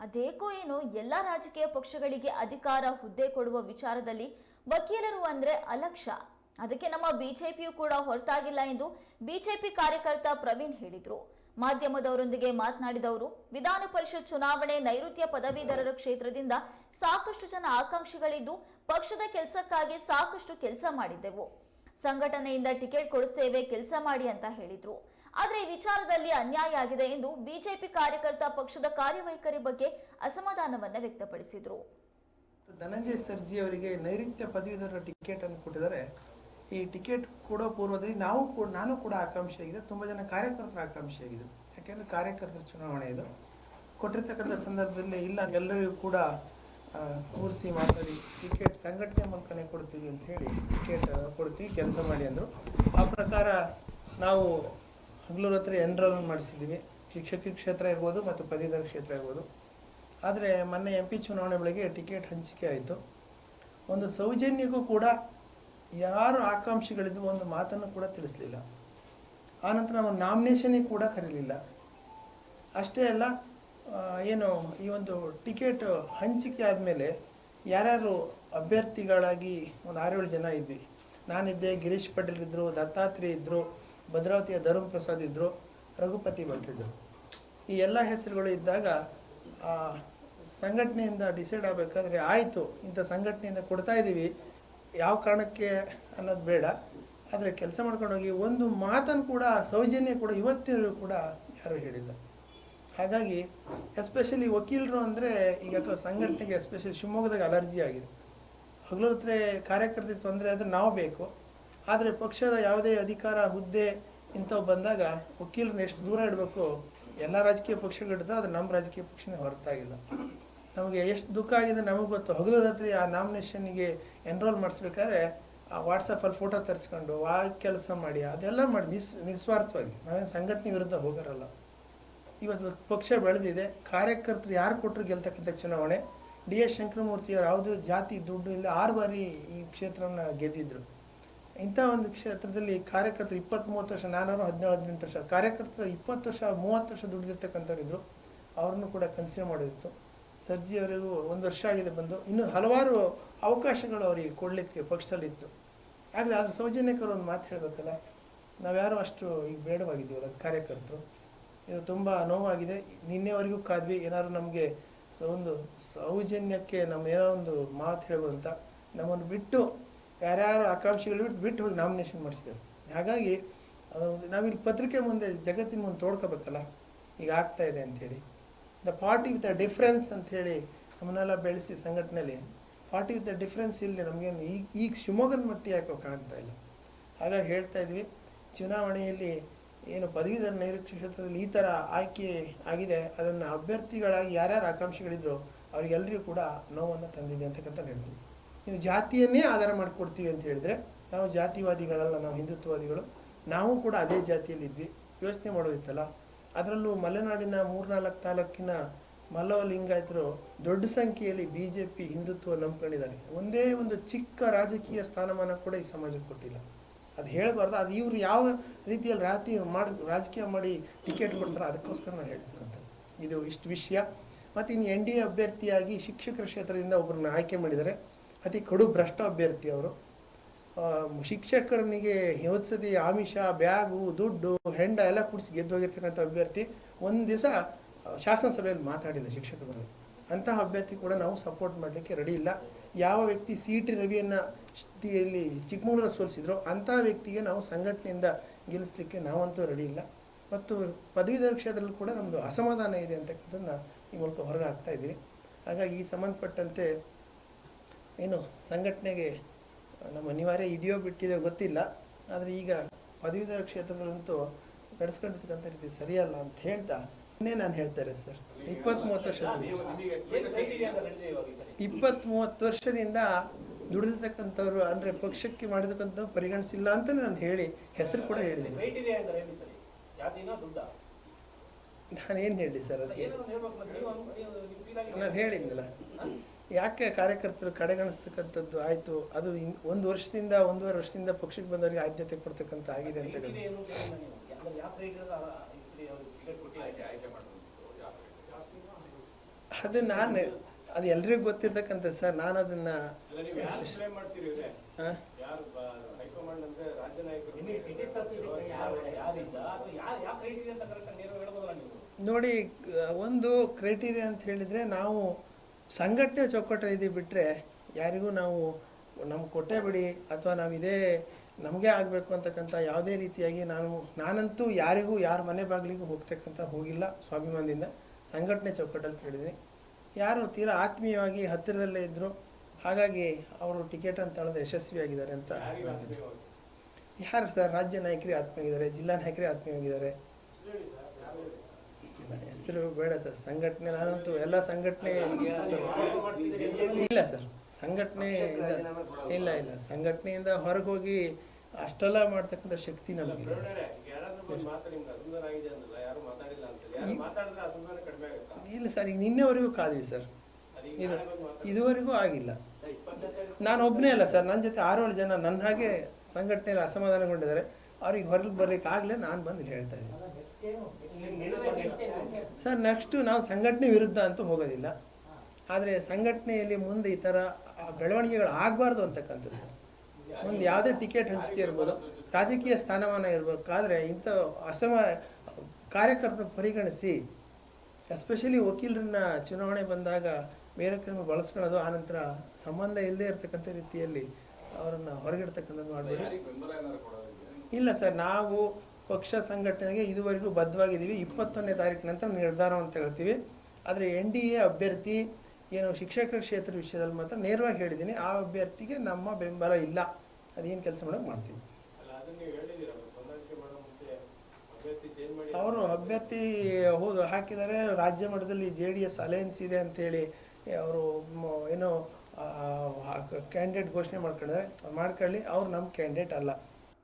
ಅದೇಕೋ ಏನೋ ಎಲ್ಲ ರಾಜಕೀಯ ಪಕ್ಷಗಳಿಗೆ ಅಧಿಕಾರ ಹುದ್ದೆ ಕೊಡುವ ವಿಚಾರದಲ್ಲಿ ವಕೀಲರು ಅಂದ್ರೆ ಅಲಕ್ಷ್ಯ. ಅದಕ್ಕೆ ನಮ್ಮ ಬಿಜೆಪಿಯು ಕೂಡ ಹೊರತಾಗಿಲ್ಲ ಎಂದು ಬಿಜೆಪಿ ಕಾರ್ಯಕರ್ತ ಪ್ರವೀಣ್ ಹೇಳಿದರು. ಮಾಧ್ಯಮದವರೊಂದಿಗೆ ಮಾತನಾಡಿದವರು, ವಿಧಾನ ಪರಿಷತ್ ಚುನಾವಣೆ ನೈಋತ್ಯ ಪದವೀಧರರ ಕ್ಷೇತ್ರದಿಂದ ಸಾಕಷ್ಟು ಜನ ಆಕಾಂಕ್ಷಿಗಳಿದ್ದು ಪಕ್ಷದ ಕೆಲಸಕ್ಕಾಗಿ ಸಾಕಷ್ಟು ಕೆಲಸ ಮಾಡಿದ್ದೆವು. ಸಂಘಟನೆಯಿಂದ ಟಿಕೆಟ್ ಕೊಡಿಸ್ತೇವೆ, ಕೆಲಸ ಮಾಡಿ ಅಂತ ಹೇಳಿದ್ರು. ಆದ್ರೆ ಈ ವಿಚಾರದಲ್ಲಿ ಅನ್ಯಾಯ ಆಗಿದೆ ಎಂದು ಬಿಜೆಪಿ ಕಾರ್ಯಕರ್ತ ಪಕ್ಷದ ಕಾರ್ಯವೈಖರಿ ಬಗ್ಗೆ ಅಸಮಾಧಾನವನ್ನ ವ್ಯಕ್ತಪಡಿಸಿದರು. ಧನಂಜಯ ಸರ್ಜಿ ಅವರಿಗೆ ನೈಋತ್ಯ ಪದವೀಧರ ಟಿಕೆಟ್ ಅನ್ನು ಕೊಟ್ಟಿದ್ದಾರೆ. ಈ ಟಿಕೆಟ್ ಕೊಡೋ ಪೂರ್ವದಲ್ಲಿ ನಾವು ಕೂಡ, ನಾನು ಕೂಡ ಆಕಾಂಕ್ಷಿಯಾಗಿದೆ ತುಂಬ ಜನ ಕಾರ್ಯಕರ್ತರ ಆಕಾಂಕ್ಷಿಯಾಗಿದೆ ಯಾಕೆಂದ್ರೆ ಕಾರ್ಯಕರ್ತರ ಚುನಾವಣೆ ಇದು. ಕೊಟ್ಟಿರ್ತಕ್ಕಂಥ ಸಂದರ್ಭದಲ್ಲಿ ಇಲ್ಲ, ಎಲ್ಲರಿಗೂ ಕೂಡ ಕೂರಿಸಿ ಮಾತಾಡಿ, ಟಿಕೆಟ್ ಸಂಘಟನೆ ಮೂಲಕನೇ ಕೊಡ್ತೀವಿ ಅಂತ ಹೇಳಿ ಟಿಕೆಟ್ ಕೊಡ್ತೀವಿ, ಕೆಲಸ ಮಾಡಿ ಅಂದರು. ಆ ಪ್ರಕಾರ ನಾವು ಹಗಲು ಹತ್ರ ಎನ್ರೋಲ್ಮೆಂಟ್ ಮಾಡಿಸಿದ್ದೀವಿ ಶಿಕ್ಷಕಿ ಕ್ಷೇತ್ರ ಇರ್ಬೋದು ಮತ್ತು ಪದವೀಧರ ಕ್ಷೇತ್ರ ಇರ್ಬೋದು. ಆದರೆ ಮೊನ್ನೆ ಎಂ ಪಿ ಚುನಾವಣೆ ಬೆಳಗ್ಗೆ ಟಿಕೆಟ್ ಹಂಚಿಕೆ ಆಯಿತು. ಒಂದು ಸೌಜನ್ಯಕ್ಕೂ ಕೂಡ ಯಾರು ಆಕಾಂಕ್ಷಿಗಳಿದ್ದು ಒಂದು ಮಾತನ್ನು ಕೂಡ ತಿಳಿಸಲಿಲ್ಲ. ಆನಂತರ ನಾವು ನಾಮಿನೇಷನಿಗೆ ಕೂಡ ಕರೀಲಿಲ್ಲ. ಅಷ್ಟೇ ಅಲ್ಲ ಏನು ಈ ಒಂದು ಟಿಕೆಟ್ ಹಂಚಿಕೆ ಆದಮೇಲೆ ಯಾರ್ಯಾರು ಅಭ್ಯರ್ಥಿಗಳಾಗಿ ಒಂದು ಆರೇಳು ಜನ ಇದ್ವಿ. ನಾನಿದ್ದೆ, ಗಿರೀಶ್ ಪಟೇಲ್ ಇದ್ದರು ದತ್ತಾತ್ರೇಯ ಇದ್ದರು ಭದ್ರಾವತಿಯ ಧರ್ಮ ಪ್ರಸಾದ್ ಇದ್ದರು ರಘುಪತಿ ಭಟ್ರಿದ್ದರು ಈ ಎಲ್ಲ ಹೆಸರುಗಳು ಇದ್ದಾಗ ಆ, ಸಂಘಟನೆಯಿಂದ ಡಿಸೈಡ್ ಆಗಬೇಕಾದ್ರೆ ಆಯಿತು ಇಂಥ ಸಂಘಟನೆಯಿಂದ ಕೊಡ್ತಾ ಇದ್ದೀವಿ ಯಾವ ಕಾರಣಕ್ಕೆ ಅನ್ನೋದು ಬೇಡ. ಆದರೆ ಕೆಲಸ ಮಾಡ್ಕೊಂಡು ಹೋಗಿ ಒಂದು ಮಾತನ್ನು ಕೂಡ ಸೌಜನ್ಯ ಕೂಡ ಇವತ್ತಿರೂ ಕೂಡ ಯಾರು ಹೇಳಿಲ್ಲ. ಹಾಗಾಗಿ ಎಸ್ಪೆಷಲಿ ವಕೀಲರು ಅಂದರೆ ಈಗ ಸಂಘಟನೆಗೆ ಎಸ್ಪೆಷಲಿ ಶಿವಮೊಗ್ಗದಾಗ ಅಲರ್ಜಿ ಆಗಿದೆ. ಹಗಲು ಹತ್ರ ಕಾರ್ಯಕರ್ತರ ತೊಂದರೆ ಆದರೆ ನಾವು ಬೇಕು. ಆದರೆ ಪಕ್ಷದ ಯಾವುದೇ ಅಧಿಕಾರ, ಹುದ್ದೆ ಇಂಥವು ಬಂದಾಗ ವಕೀಲರನ್ನ ಎಷ್ಟು ದೂರ ಇಡಬೇಕು? ಎಲ್ಲ ರಾಜಕೀಯ ಪಕ್ಷಗಳು ಅದು ನಮ್ಮ ರಾಜಕೀಯ ಪಕ್ಷನೇ ಹೊರತಾಗಿಲ್ಲ. ನಮಗೆ ಎಷ್ಟು ದುಃಖ ಆಗಿದೆ ನಮಗೆ ಗೊತ್ತು. ಹಗಲು ರಾತ್ರಿ ಆ ನಾಮಿನೇಷನ್ಗೆ ಎನ್ರೋಲ್ ಮಾಡಿಸ್ಬೇಕಾದ್ರೆ ಆ ವಾಟ್ಸಪ್ಪಲ್ಲಿ ಫೋಟೋ ತರಿಸ್ಕೊಂಡು ಆ ಕೆಲಸ ಮಾಡಿ, ಅದೆಲ್ಲ ಮಾಡಿ ನಿಸ್, ನಿಸ್ವಾರ್ಥವಾಗಿ. ನಾವೇನು ಸಂಘಟನೆ ವಿರುದ್ಧ ಹೋಗೋರಲ್ಲ. ಇವತ್ತು ಪಕ್ಷ ಬೆಳೆದಿದೆ. ಕಾರ್ಯಕರ್ತರು ಯಾರು ಕೊಟ್ಟರು ಗೆಲ್ತಕ್ಕಂಥ ಚುನಾವಣೆ? ಡಿ ಎಸ್ ಶಂಕರಮೂರ್ತಿಯವರು ಯಾವುದೇ ಜಾತಿ, ದುಡ್ಡು ಇಲ್ಲ, ಆರು ಬಾರಿ ಈ ಕ್ಷೇತ್ರವನ್ನು ಗೆದ್ದಿದ್ರು. ಇಂಥ ಒಂದು ಕ್ಷೇತ್ರದಲ್ಲಿ ಕಾರ್ಯಕರ್ತರು ಇಪ್ಪತ್ತ್ ಮೂವತ್ತು ವರ್ಷ, ನಾನೂರು ಹದಿನೇಳು, ಹದಿನೆಂಟು ವರ್ಷ, ಕಾರ್ಯಕರ್ತರು ಇಪ್ಪತ್ತು ವರ್ಷ, ಮೂವತ್ತು ವರ್ಷ ದುಡಿದಿರ್ತಕ್ಕಂಥವ್ರಿದ್ರು, ಅವ್ರನ್ನು ಕೂಡ ಕನ್ಸಿಡರ್ ಮಾಡಿತ್ತು. ಸರ್ಜಿ ಅವರಿಗೂ ಒಂದು ವರ್ಷ ಆಗಿದೆ ಬಂದು. ಇನ್ನು ಹಲವಾರು ಅವಕಾಶಗಳು ಅವರಿಗೆ ಕೊಡಲಿಕ್ಕೆ ಪಕ್ಷದಲ್ಲಿತ್ತು. ಆಗಲೇ ಅದ್ರ ಸೌಜನ್ಯಕರು ಒಂದು ಮಾತು ಹೇಳಬೇಕಲ್ಲ, ನಾವ್ಯಾರು ಅಷ್ಟು ಈಗ ಬೇಡವಾಗಿದ್ದೀವಲ್ಲ ಕಾರ್ಯಕರ್ತರು. ಇದು ತುಂಬ ನೋವಾಗಿದೆ. ನಿನ್ನೆವರೆಗೂ ಕಾದ್ವಿ, ಏನಾದ್ರು ನಮಗೆ ಸ ಒಂದು ಸೌಜನ್ಯಕ್ಕೆ ನಮ್ಮ ಏನೋ ಒಂದು ಮಾತು ಹೇಳುವಂತ ನಮ್ಮನ್ನು ಬಿಟ್ಟು ಯಾರ್ಯಾರು ಆಕಾಂಕ್ಷಿಗಳು ಬಿಟ್ಟು ಬಿಟ್ಟು ಹೋಗಿ ನಾಮಿನೇಷನ್ ಮಾಡಿಸ್ತೇವೆ ಹಾಗಾಗಿ ನಾವಿಲ್ಲಿ ಪತ್ರಿಕೆ ಮುಂದೆ ಜಗತ್ತಿನ ಮುಂದೆ ತೋಡ್ಕೋಬೇಕಲ್ಲ? ಈಗ ಆಗ್ತಾ ಇದೆ ಅಂಥೇಳಿ. The party with the difference ಅಂಥೇಳಿ ನಮ್ಮನ್ನೆಲ್ಲ ಬೆಳೆಸಿ ಸಂಘಟನೆಯಲ್ಲಿ. ಪಾರ್ಟಿ ವಿತ್ ದ ಡಿಫ್ರೆನ್ಸ್ ಇಲ್ಲಿ ನಮಗೇನು ಈಗ ಈಗ ಶಿವಮೊಗ್ಗದ ಮಟ್ಟಿ ಯಾಕೋ ಕಾಣ್ತಾ ಇಲ್ಲ. ಹಾಗಾಗಿ ಹೇಳ್ತಾ ಇದ್ವಿ, ಚುನಾವಣೆಯಲ್ಲಿ ಏನು ಪದವೀಧರ ನೈಋತ್ಯ ಕ್ಷೇತ್ರದಲ್ಲಿ ಈ ಥರ ಆಯ್ಕೆ ಆಗಿದೆ, ಅದನ್ನು ಅಭ್ಯರ್ಥಿಗಳಾಗಿ ಯಾರ್ಯಾರು ಆಕಾಂಕ್ಷಿಗಳಿದ್ರು ಅವರಿಗೆಲ್ಲರಿಗೂ ಕೂಡ ನೋವನ್ನು ತಂದಿದೆ ಅಂತಕ್ಕಂಥ ಹೇಳ್ತೀವಿ. ನೀವು ಜಾತಿಯನ್ನೇ ಆಧಾರ ಮಾಡಿಕೊಡ್ತೀವಿ ಅಂತ ಹೇಳಿದ್ರೆ, ನಾವು ಜಾತಿವಾದಿಗಳಲ್ಲ, ನಾವು ಹಿಂದುತ್ವವಾದಿಗಳು, ನಾವು ಕೂಡ ಅದೇ ಜಾತಿಯಲ್ಲಿ ಇದ್ವಿ. ಯೋಚನೆ ಮಾಡೋದಿತ್ತಲ್ಲ? ಅದರಲ್ಲೂ ಮಲೆನಾಡಿನ ಮೂರ್ನಾಲ್ಕು ತಾಲೂಕಿನ ಮಲ್ಲವ ಲಿಂಗಾಯತರು ದೊಡ್ಡ ಸಂಖ್ಯೆಯಲ್ಲಿ ಬಿ ಜೆ ಪಿ ಹಿಂದುತ್ವ ನಂಬ್ಕೊಂಡಿದ್ದಾರೆ. ಒಂದೇ ಒಂದು ಚಿಕ್ಕ ರಾಜಕೀಯ ಸ್ಥಾನಮಾನ ಕೂಡ ಈ ಸಮಾಜಕ್ಕೆ ಕೊಟ್ಟಿಲ್ಲ. ಅದು ಹೇಳಬಾರ್ದು. ಅದು ಇವರು ಯಾವ ರೀತಿಯಲ್ಲಿ ರಾತಿ ಮಾಡಿ, ರಾಜಕೀಯ ಮಾಡಿ ಟಿಕೆಟ್ ಕೊಡ್ತಾರೆ ಅದಕ್ಕೋಸ್ಕರ ನಾನು ಹೇಳ್ತಕ್ಕಂಥ ಇದು ಇಷ್ಟು ವಿಷಯ. ಮತ್ತು ಇನ್ನು ಎನ್ ಡಿ ಎ ಅಭ್ಯರ್ಥಿಯಾಗಿ ಶಿಕ್ಷಕರ ಕ್ಷೇತ್ರದಿಂದ ಒಬ್ಬರನ್ನ ಆಯ್ಕೆ ಮಾಡಿದ್ದಾರೆ. ಅತಿ ಕಡು ಭ್ರಷ್ಟ ಅಭ್ಯರ್ಥಿ ಅವರು ಶಿಕ್ಷಕರನಿಗೆ ಹಿಂಸತಿ ಆಮಿಷ, ಬ್ಯಾಗು, ದುಡ್ಡು, ಹೆಂಡ ಎಲ್ಲ ಕುಡಿಸಿ ಗೆದ್ದೋಗಿರ್ತಕ್ಕಂಥ ಅಭ್ಯರ್ಥಿ ಒಂದು ದಿವಸ ಶಾಸನಸಭೆಯಲ್ಲಿ ಮಾತಾಡಿಲ್ಲ ಶಿಕ್ಷಕರು ಅಂತಹ ಅಭ್ಯರ್ಥಿ ಕೂಡ ನಾವು ಸಪೋರ್ಟ್ ಮಾಡಲಿಕ್ಕೆ ರೆಡಿ ಇಲ್ಲ. ಯಾವ ವ್ಯಕ್ತಿ ಸಿ ಟಿ ರವಿಯನ್ನು ಇಲ್ಲಿ ಚಿಕ್ಕಮಗಳೂರು ಸೋಲಿಸಿದ್ರು ಅಂತಹ ವ್ಯಕ್ತಿಗೆ ನಾವು ಸಂಘಟನೆಯಿಂದ ಗೆಲ್ಲಿಸ್ಲಿಕ್ಕೆ ನಾವಂತೂ ರೆಡಿ ಇಲ್ಲ. ಮತ್ತು ಪದವೀಧರ ಕ್ಷೇತ್ರದಲ್ಲಿ ಕೂಡ ನಮ್ಮದು ಅಸಮಾಧಾನ ಇದೆ ಅಂತಕ್ಕಂಥದ್ದನ್ನ ಈ ಮೂಲಕ ಹೊರಗೆ ಹಾಕ್ತಾ ಇದ್ದೀವಿ. ಹಾಗಾಗಿ ಈ ಸಂಬಂಧಪಟ್ಟಂತೆ ಏನು ಸಂಘಟನೆಗೆ ನಮ್ಮ ಅನಿವಾರ್ಯ ಇದೆಯೋ ಬಿಟ್ಟಿದೆಯೋ ಗೊತ್ತಿಲ್ಲ. ಆದರೆ ಈಗ ಪದವೀಧರ ಕ್ಷೇತ್ರದಲ್ಲಂತೂ ನಡೆಸ್ಕೊಂಡಿರ್ತಕ್ಕಂಥ ರೀತಿ ಸರಿಯಲ್ಲ ಅಂತ ಹೇಳ್ತಾ ಇನ್ನೇ ನಾನು ಹೇಳ್ತಾರೆ ಸರ್. ಇಪ್ಪತ್ತ್ ಮೂವತ್ತು ವರ್ಷ. ಇಪ್ಪತ್ತ್ ಮೂವತ್ತು ವರ್ಷದಿಂದ ದುಡಿದಿರ್ತಕ್ಕಂಥವ್ರು ಅಂದರೆ ಪಕ್ಷಕ್ಕೆ ಮಾಡಿದಕ್ಕಂಥ ಪರಿಗಣಿಸಿಲ್ಲ ಅಂತ ನಾನು ಹೇಳಿ, ಹೆಸರು ಕೂಡ ಹೇಳಿದ್ದೀನಿ. ನಾನೇನು ಹೇಳಿ ಸರ್ ಅದಕ್ಕೆ? ನಾನು ಹೇಳಿದ್ನಲ್ಲ. ಯಾಕೆ ಕಾರ್ಯಕರ್ತರು ಕಡೆಗಣಿಸ್ತಕ್ಕಂಥದ್ದು ಆಯಿತು? ಅದು ಒಂದು ವರ್ಷದಿಂದ ಒಂದೂವರೆ ವರ್ಷದಿಂದ ಪಕ್ಷಕ್ಕೆ ಬಂದವರಿಗೆ ಆದ್ಯತೆ ಕೊಡ್ತಕ್ಕಂಥ ಆಗಿದೆ ಅಂತ ಹೇಳಿ ಅದು ನಾನು ಅದು ಎಲ್ರಿಗೂ ಗೊತ್ತಿರ್ತಕ್ಕಂಥ ಸರ್ ನಾನು ಅದನ್ನ ನೋಡಿ ಒಂದು ಕ್ರೈಟೀರಿಯಾ ಅಂತ ಹೇಳಿದರೆ ನಾವು ಸಂಘಟನೆ ಚೌಕಟ್ಟಲ್ಲಿ ಇದು ಬಿಟ್ಟರೆ ಯಾರಿಗೂ ನಾವು ನಮ್ಗೆ ಕೊಟ್ಟೇ ಬಿಡಿ ಅಥವಾ ನಾವು ಇದೇ ನಮಗೆ ಆಗಬೇಕು ಅಂತಕ್ಕಂಥ ಯಾವುದೇ ರೀತಿಯಾಗಿ ನಾನು ನಾನಂತೂ ಯಾರಿಗೂ ಯಾರ ಮನೆ ಬಾಗಿಲಿಗೂ ಹೋಗ್ತಕ್ಕಂಥ ಹೋಗಿಲ್ಲ ಸ್ವಾಭಿಮಾನದಿಂದ ಸಂಘಟನೆ ಚೌಕಟ್ಟಲ್ಲಿ ಕೇಳಿದ್ದೀನಿ. ಯಾರು ತೀರಾ ಆತ್ಮೀಯವಾಗಿ ಹತ್ತಿರದಲ್ಲೇ ಇದ್ದರು ಹಾಗಾಗಿ ಅವರು ಟಿಕೆಟ್ ಅಂತ ಹೇಳಿದ್ರೆ ಯಶಸ್ವಿಯಾಗಿದ್ದಾರೆ ಅಂತ? ಯಾರು ಸರ್? ರಾಜ್ಯ ನಾಯಕರೇ ಆತ್ಮೀಯಾಗಿದ್ದಾರೆ ಜಿಲ್ಲಾ ನಾಯಕರೇ ಆತ್ಮೀಯವಾಗಿದ್ದಾರೆ. ಹೇಳಿ? ಹೆಸರು ಬೇಡ ಸರ್. ಸಂಘಟನೆ, ನಾನಂತೂ ಎಲ್ಲ ಸಂಘಟನೆ ಇಲ್ಲ ಸರ್. ಸಂಘಟನೆ ಇಲ್ಲ. ಇಲ್ಲ ಸಂಘಟನೆಯಿಂದ ಹೊರಗೆ ಹೋಗಿ ಅಷ್ಟೆಲ್ಲ ಮಾಡ್ತಕ್ಕಂಥ ಶಕ್ತಿ ನಮಗೆ? ಇಲ್ಲ ಸರ್. ಈಗ ನಿನ್ನೆವರೆಗೂ ಕಾದ್ವಿ ಸರ್. ಇದು. ಇದುವರೆಗೂ ಆಗಿಲ್ಲ. ನಾನು ಒಬ್ಬನೇ ಅಲ್ಲ ಸರ್. ನನ್ನ ಜೊತೆ ಆರೇಳು ಜನ ನನ್ನ ಹಾಗೆ ಸಂಘಟನೆಯಲ್ಲಿ ಅಸಮಾಧಾನಗೊಂಡಿದ್ದಾರೆ. ಅವ್ರಿಗೆ ಹೊರಗೆ ಬರ್ಲಿಕ್ಕೆ ಆಗಲೇ ನಾನು ಬಂದು ಹೇಳ್ತಾ ಇದ್ದೀನಿ. ಸರ್, ನೆಕ್ಸ್ಟು ನಾವು ಸಂಘಟನೆ ವಿರುದ್ಧ ಅಂತೂ ಹೋಗೋದಿಲ್ಲ. ಆದರೆ ಸಂಘಟನೆಯಲ್ಲಿ ಮುಂದೆ ಈ ಥರ ಬೆಳವಣಿಗೆಗಳು ಆಗಬಾರ್ದು ಅಂತಕ್ಕಂಥದ್ದು ಸರ್. ಮುಂದೆ ಯಾವುದೇ ಟಿಕೆಟ್ ಹಂಚಿಕೆ ಇರ್ಬೋದು, ರಾಜಕೀಯ ಸ್ಥಾನಮಾನ ಇರಬೇಕಾದ್ರೆ ಇಂಥ ಅಸಮ ಕಾರ್ಯಕರ್ತರ ಪರಿಗಣಿಸಿ, ಎಸ್ಪೆಷಲಿ ವಕೀಲರನ್ನ ಚುನಾವಣೆ ಬಂದಾಗ ಬೇರೆ ಕಡೆ ಬಳಸ್ಕೊಳ್ಳೋದು ಆನಂತರ ಸಂಬಂಧ ಇಲ್ಲದೆ ಇರತಕ್ಕಂಥ ರೀತಿಯಲ್ಲಿ ಅವರನ್ನು ಹೊರಗಿಡ್ತಕ್ಕಂಥದ್ದು ಮಾಡಬೇಡಿ ಇಲ್ಲ ಸರ್, ನಾವು ಪಕ್ಷ ಸಂಘಟನೆಗೆ ಇದುವರೆಗೂ ಬದ್ಧವಾಗಿದ್ದೀವಿ. ಇಪ್ಪತ್ತೊಂದನೇ ತಾರೀಕು ನಂತರ ನಿರ್ಧಾರ ಅಂತ ಹೇಳ್ತೀವಿ. ಆದರೆ ಎನ್ ಡಿ ಎ ಅಭ್ಯರ್ಥಿ ಏನು ಶಿಕ್ಷಕರ ಕ್ಷೇತ್ರ ವಿಷಯದಲ್ಲಿ ಮಾತ್ರ ನೇರವಾಗಿ ಹೇಳಿದ್ದೀನಿ. ಆ ಅಭ್ಯರ್ಥಿಗೆ ನಮ್ಮ ಬೆಂಬಲ ಇಲ್ಲ. ಅದೇನು ಕೆಲಸ ಮಾಡೋಕೆ ಮಾಡ್ತೀವಿ. ಅವರು ಅಭ್ಯರ್ಥಿ ಹೌದು ಹಾಕಿದ್ದಾರೆ. ರಾಜ್ಯ ಮಟ್ಟದಲ್ಲಿ ಜೆ ಡಿ ಎಸ್ ಅಲಯನ್ಸ್ ಇದೆ ಅಂತೇಳಿ ಅವರು ಏನು ಕ್ಯಾಂಡಿಡೇಟ್ ಘೋಷಣೆ ಮಾಡ್ಕೊಂಡಿದ್ದಾರೆ ಮಾಡ್ಕೊಳ್ಳಿ. ಅವ್ರು ನಮ್ಮ ಕ್ಯಾಂಡಿಡೇಟ್ ಅಲ್ಲ.